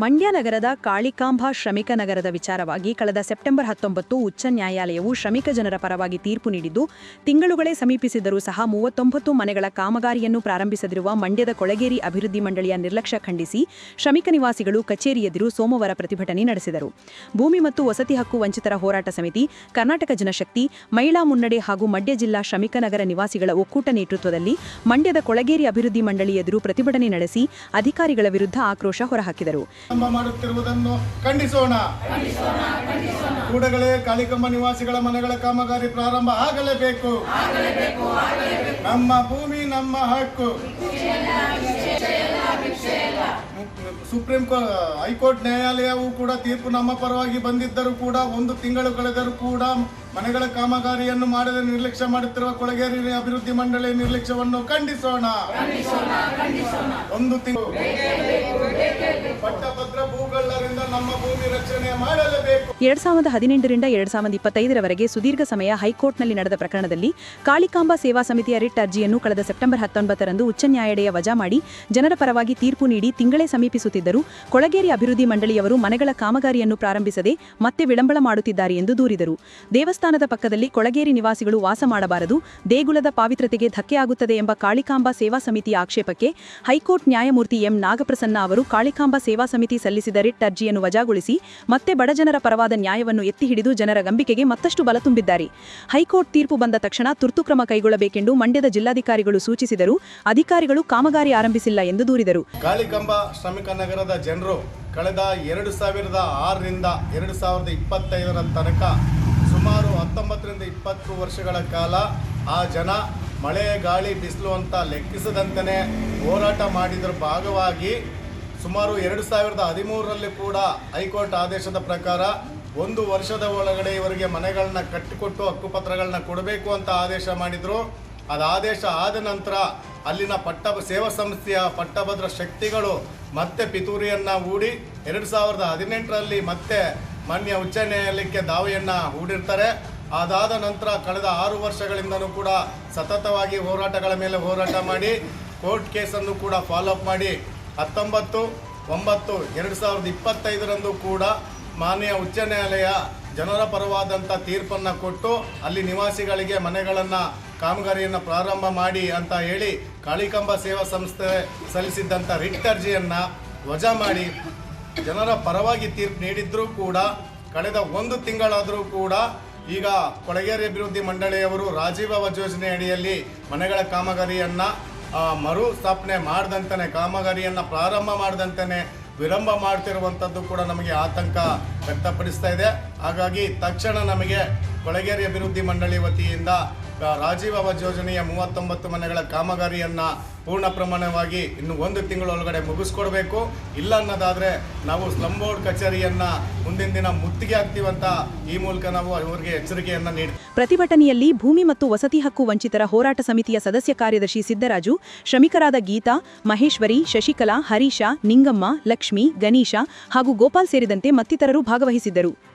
ಮಂಡ್ಯ ನಗರದ ಕಾಳಿಕಾಂಬಾ ಶ್ರಮಿಕ ನಗರದ ವಿಚಾರವಾಗಿ ಕಳೆದ ಸೆಪ್ಟೆಂಬರ್ ಹತ್ತೊಂಬತ್ತು ಉಚ್ಚ ನ್ಯಾಯಾಲಯವು ಶ್ರಮಿಕ ಜನರ ಪರವಾಗಿ ತೀರ್ಪು ನೀಡಿದ್ದು, ತಿಂಗಳುಗಳೇ ಸಮೀಪಿಸಿದರೂ ಸಹ ಮೂವತ್ತೊಂಬತ್ತು ಮನೆಗಳ ಕಾಮಗಾರಿಯನ್ನು ಪ್ರಾರಂಭಿಸದಿರುವ ಮಂಡ್ಯದ ಕೊಳಗೇರಿ ಅಭಿವೃದ್ಧಿ ಮಂಡಳಿಯ ನಿರ್ಲಕ್ಷ್ಯ ಖಂಡಿಸಿ ಶ್ರಮಿಕ ನಿವಾಸಿಗಳು ಕಚೇರಿ ಎದುರು ಸೋಮವಾರ ಪ್ರತಿಭಟನೆ ನಡೆಸಿದರು. ಭೂಮಿ ಮತ್ತು ವಸತಿ ಹಕ್ಕು ವಂಚಿತರ ಹೋರಾಟ ಸಮಿತಿ, ಕರ್ನಾಟಕ ಜನಶಕ್ತಿ, ಮಹಿಳಾ ಮುನ್ನಡೆ ಹಾಗೂ ಮಂಡ್ಯ ಜಿಲ್ಲಾ ಶ್ರಮಿಕ ನಗರ ನಿವಾಸಿಗಳ ಒಕ್ಕೂಟ ನೇತೃತ್ವದಲ್ಲಿ ಮಂಡ್ಯದ ಕೊಳಗೇರಿ ಅಭಿವೃದ್ಧಿ ಮಂಡಳಿ ಎದುರು ಪ್ರತಿಭಟನೆ ನಡೆಸಿ ಅಧಿಕಾರಿಗಳ ವಿರುದ್ಧ ಆಕ್ರೋಶ ಹೊರಹಾಕಿದರು. ಪ್ರಾರಂಭ ಮಾಡುತ್ತಿರುವುದನ್ನು ಖಂಡಿಸೋಣ. ಕೂಡಗಳೇ ಕಾಳಿಕಂಬ ನಿವಾಸಿಗಳ ಮನೆಗಳ ಕಾಮಗಾರಿ ಪ್ರಾರಂಭ ಆಗಲೇಬೇಕು. ನಮ್ಮ ಭೂಮಿ, ನಮ್ಮ ಹಕ್ಕು. ಸುಪ್ರೀಂ ಕೋರ್ಟ್ ಹೈಕೋರ್ಟ್ ನ್ಯಾಯಾಲಯವು ಕೂಡ ತೀರ್ಪು ನಮ್ಮ ಪರವಾಗಿ ಬಂದಿದ್ದರೂ ಕೂಡ, ಒಂದು ತಿಂಗಳು ಕಳೆದರೂ ಕೂಡ ಮನೆಗಳ ಕಾಮಗಾರಿಯನ್ನು ಮಾಡದೆ ನಿರ್ಲಕ್ಷ್ಯ ಮಾಡುತ್ತಿರುವ ಕೊಳಗೇರಿ ಅಭಿವೃದ್ಧಿ ಮಂಡಳಿ ನಿರ್ಲಕ್ಷ್ಯವನ್ನು ಖಂಡಿಸೋಣ. ಒಂದು ತಿಂಗಳು ರಕ್ಷಣೆ ಮಾಡಲೇಬೇಕು ಎರಡ್ ಸಾವಿರದ ಹದಿನೆಂಟರಿಂದ ಎರಡ್ ಸಾವಿರದ ಇಪ್ಪತ್ತೈದರವರೆಗೆ ಸುದೀರ್ಘ ಸಮಯ ಹೈಕೋರ್ಟ್ನಲ್ಲಿ ನಡೆದ ಪ್ರಕರಣದಲ್ಲಿ ಕಾಳಿಕಾಂಬಾ ಸೇವಾ ಸಮಿತಿಯ ರಿಟ್ ಅರ್ಜಿಯನ್ನು ಕಳೆದ ಸೆಪ್ಟೆಂಬರ್ ಹತ್ತೊಂಬತ್ತರಂದು ಉಚ್ಚ ನ್ಯಾಯಾಲಯ ವಜಾ ಮಾಡಿ ಜನರ ಪರವಾಗಿ ತೀರ್ಪು ನೀಡಿ ತಿಂಗಳೇ ಸಮೀಪಿಸುತ್ತಿದ್ದರು. ಕೊಳಗೇರಿ ಅಭಿವೃದ್ಧಿ ಮಂಡಳಿಯವರು ಮನೆಗಳ ಕಾಮಗಾರಿಯನ್ನು ಪ್ರಾರಂಭಿಸದೆ ಮತ್ತೆ ವಿಳಂಬಳ ಮಾಡುತ್ತಿದ್ದಾರೆ ಎಂದು ದೂರಿದರು. ದೇವಸ್ಥಾನದ ಪಕ್ಕದಲ್ಲಿ ಕೊಳಗೇರಿ ನಿವಾಸಿಗಳು ವಾಸ ಮಾಡಬಾರದು, ದೇಗುಲದ ಪಾವಿತ್ರತೆಗೆ ಧಕ್ಕೆಯಾಗುತ್ತದೆ ಎಂಬ ಕಾಳಿಕಾಂಬಾ ಸೇವಾ ಸಮಿತಿಯ ಆಕ್ಷೇಪಕ್ಕೆ ಹೈಕೋರ್ಟ್ ನ್ಯಾಯಮೂರ್ತಿ ಎಂ ನಾಗಪ್ರಸನ್ನ ಅವರು ಕಾಳಿಕಾಂಬಾ ಸೇವಾ ಸಮಿತಿ ಸಲ್ಲಿಸಿದ ರಿಟ್ ಅರ್ಜಿಯನ್ನು ವಜಾಗೊಳಿಸಿ ಮತ್ತೆ ಬಡಜನರ ಪರವಾದ ನ್ಯಾಯವನ್ನು ಎತ್ತಿ ಹಿಡಿದು ಜನರ ಗಂಬಿಕೆಗೆ ಮತ್ತಷ್ಟು ಬಲ ತುಂಬಿದ್ದಾರೆ. ಹೈಕೋರ್ಟ್ ತೀರ್ಪು ಬಂದ ತಕ್ಷಣ ತುರ್ತು ಕ್ರಮ ಕೈಗೊಳ್ಳಬೇಕೆಂದು ಮಂಡ್ಯದ ಜಿಲ್ಲಾಧಿಕಾರಿಗಳು ಸೂಚಿಸಿದರು. ಅಧಿಕಾರಿಗಳು ಕಾಮಗಾರಿ ಆರಂಭಿಸಿಲ್ಲ ಎಂದು ದೂರಿದರು. ಕಾಳಿಕಂಬ ಶ್ರಮಿಕ ನಗರದ ಜನರು ಕಳೆದ ಎರಡು ಸಾವಿರದ ಆರರಿಂದ ಎರಡು ಸಾವಿರದ ಇಪ್ಪತ್ತೈದರ ತನಕ ಸುಮಾರು ಹತ್ತೊಂಬತ್ತರಿಂದ ಇಪ್ಪತ್ತು ವರ್ಷಗಳ ಕಾಲ ಆ ಜನ ಮಳೆ, ಗಾಳಿ, ಬಿಸಿಲು ಅಂತ ಲೆಕ್ಕಿಸದಂತೆ ಹೋರಾಟ ಮಾಡಿದ್ರ. ಭಾಗವಾಗಿ ಸುಮಾರು ಎರಡು ಸಾವಿರದ ಹದಿಮೂರರಲ್ಲಿ ಕೂಡ ಹೈಕೋರ್ಟ್ ಆದೇಶದ ಪ್ರಕಾರ ಒಂದು ವರ್ಷದ ಒಳಗಡೆ ಇವರಿಗೆ ಮನೆಗಳನ್ನ ಕಟ್ಟಿಕೊಟ್ಟು ಹಕ್ಕುಪತ್ರಗಳನ್ನ ಕೊಡಬೇಕು ಅಂತ ಆದೇಶ ಮಾಡಿದ್ರು. ಅದು ಆದೇಶ ಆದ ನಂತರ ಅಲ್ಲಿನ ಪಟ್ಟ, ಸೇವಾ ಸಂಸ್ಥೆಯ ಪಟ್ಟಭದ್ರ ಶಕ್ತಿಗಳು ಮತ್ತೆ ಪಿತೂರಿಯನ್ನ ಹೂಡಿ ಎರಡು ಸಾವಿರದ ಹದಿನೆಂಟರಲ್ಲಿ ಮತ್ತೆ ಮಾನ್ಯ ಉಚ್ಚ ನ್ಯಾಯಾಲಯಕ್ಕೆ ದಾವೆಯನ್ನ ಹೂಡಿರ್ತಾರೆ. ಅದಾದ ನಂತರ ಕಳೆದ ಆರು ವರ್ಷಗಳಿಂದನೂ ಕೂಡ ಸತತವಾಗಿ ಹೋರಾಟಗಳ ಮೇಲೆ ಹೋರಾಟ ಮಾಡಿ, ಕೋರ್ಟ್ ಕೇಸನ್ನು ಕೂಡ ಫಾಲೋ ಅಪ್ ಮಾಡಿ, ಹತ್ತೊಂಬತ್ತು, ಒಂಬತ್ತು, ಎರಡು ಸಾವಿರದ ಇಪ್ಪತ್ತೈದರಂದು ಕೂಡ ಮಾನ್ಯ ಉಚ್ಚ ನ್ಯಾಯಾಲಯ ಜನರ ಪರವಾದಂಥ ತೀರ್ಪನ್ನು ಕೊಟ್ಟು ಅಲ್ಲಿ ನಿವಾಸಿಗಳಿಗೆ ಮನೆಗಳನ್ನು, ಕಾಮಗಾರಿಯನ್ನು ಪ್ರಾರಂಭ ಮಾಡಿ ಅಂತ ಹೇಳಿ ಕಾಳಿಕಂಬ ಸೇವಾ ಸಂಸ್ಥೆ ಸಲ್ಲಿಸಿದ್ದಂಥ ರಿಟ್ ಅರ್ಜಿಯನ್ನು ವಜಾ ಮಾಡಿ ಜನರ ಪರವಾಗಿ ತೀರ್ಪು ನೀಡಿದ್ರೂ ಕೂಡ, ಕಳೆದ ಒಂದು ತಿಂಗಳಾದರೂ ಕೂಡ ಈಗ ಕೊಳಗೇರಿ ಅಭಿವೃದ್ಧಿ ಮಂಡಳಿಯವರು ರಾಜೀವ್ ಯೋಜನೆ ಅಡಿಯಲ್ಲಿ ಮನೆಗಳ ಕಾಮಗಾರಿಯನ್ನು ಮರು ಸ್ಥಾಪನೆ ಮಾಡ್ದಂತಾನೆ, ಕಾಮಗಾರಿಯನ್ನು ಪ್ರಾರಂಭ ಮಾಡ್ದಂತಾನೆ ವಿಳಂಬ ಮಾಡ್ತಿರುವಂಥದ್ದು ಕೂಡ ನಮಗೆ ಆತಂಕ ವ್ಯಕ್ತಪಡಿಸ್ತಾ ಇದೆ. ಹಾಗಾಗಿ ತಕ್ಷಣ ನಮಗೆ ಕೊಳಗೇರಿ ಅಭಿವೃದ್ಧಿ ಮಂಡಳಿ ವತಿಯಿಂದ ರಾಜೀವ್ ಆವಾಸ್ ಯೋಜನೆಯ ಮೂವತ್ತೊಂಬತ್ತು ಮನೆಗಳ ಕಾಮಗಾರಿಯನ್ನು ಪೂರ್ಣ ಪ್ರಮಾಣವಾಗಿ ಇನ್ನು ಒಂದು ತಿಂಗಳೊಳಗಡೆ ಮುಗಿಸ್ಕೊಡ್ಬೇಕು. ಇಲ್ಲ ಅನ್ನೋದಾದರೆ ನಾವು ಸ್ಲಂ ಬೋರ್ಡ್ ಕಚೇರಿಯನ್ನ ಮುಂದಿನ ದಿನ ಮುತ್ತಿಗೆ ಹಾಕ್ತೀವಂತ ಈ ಮೂಲಕ ನಾವು ಅವರಿಗೆ ಎಚ್ಚರಿಕೆಯನ್ನು ನೀಡಿ ಪ್ರತಿಭಟನೆಯಲ್ಲಿ ಭೂಮಿ ಮತ್ತು ವಸತಿ ಹಕ್ಕು ವಂಚಿತರ ಹೋರಾಟ ಸಮಿತಿಯ ಸದಸ್ಯ ಕಾರ್ಯದರ್ಶಿ ಸಿದ್ದರಾಜು, ಶ್ರಮಿಕರಾದ ಗೀತಾ, ಮಹೇಶ್ವರಿ, ಶಶಿಕಲಾ, ಹರೀಶ, ನಿಂಗಮ್ಮ, ಲಕ್ಷ್ಮಿ, ಗಣೇಶ ಹಾಗೂ ಗೋಪಾಲ್ ಸೇರಿದಂತೆ ಮತ್ತಿತರರು ಭಾಗವಹಿಸಿದ್ದರು.